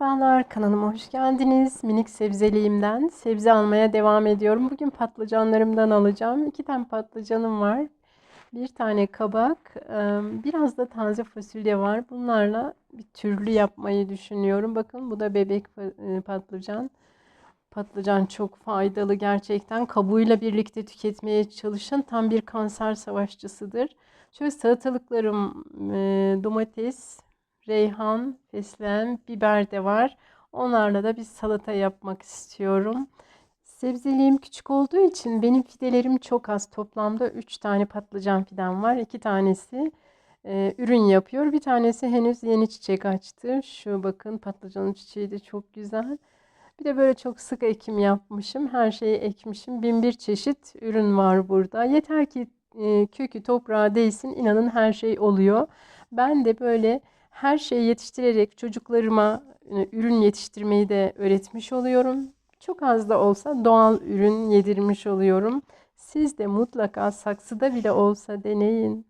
Merhabalar, kanalıma hoş geldiniz. Minik sebzeliyimden sebze almaya devam ediyorum. Bugün patlıcanlarımdan alacağım. İki tane patlıcanım var. Bir tane kabak, biraz da taze fasulye var. Bunlarla bir türlü yapmayı düşünüyorum. Bakın bu da bebek pa- patlıcan. Patlıcan çok faydalı gerçekten. Kabuğuyla birlikte tüketmeye çalışın. Tam bir kanser savaşçısıdır. Şöyle salatalıklarım, domates, reyhan, fesleğen, biber de var. Onlarla da bir salata yapmak istiyorum. Sebzeliğim küçük olduğu için benim fidelerim çok az. Toplamda 3 tane patlıcan fidan var. 2 tanesi e, ürün yapıyor. Bir tanesi henüz yeni çiçek açtı. Şu bakın patlıcanın çiçeği de çok güzel. Bir de böyle çok sık ekim yapmışım. Her şeyi ekmişim. Bin bir çeşit ürün var burada. Yeter ki e, kökü toprağa değsin. İnanın her şey oluyor. Ben de böyle her şeyi yetiştirerek çocuklarıma e, ürün yetiştirmeyi de öğretmiş oluyorum. Çok az da olsa doğal ürün yedirmiş oluyorum. Siz de mutlaka saksıda bile olsa deneyin.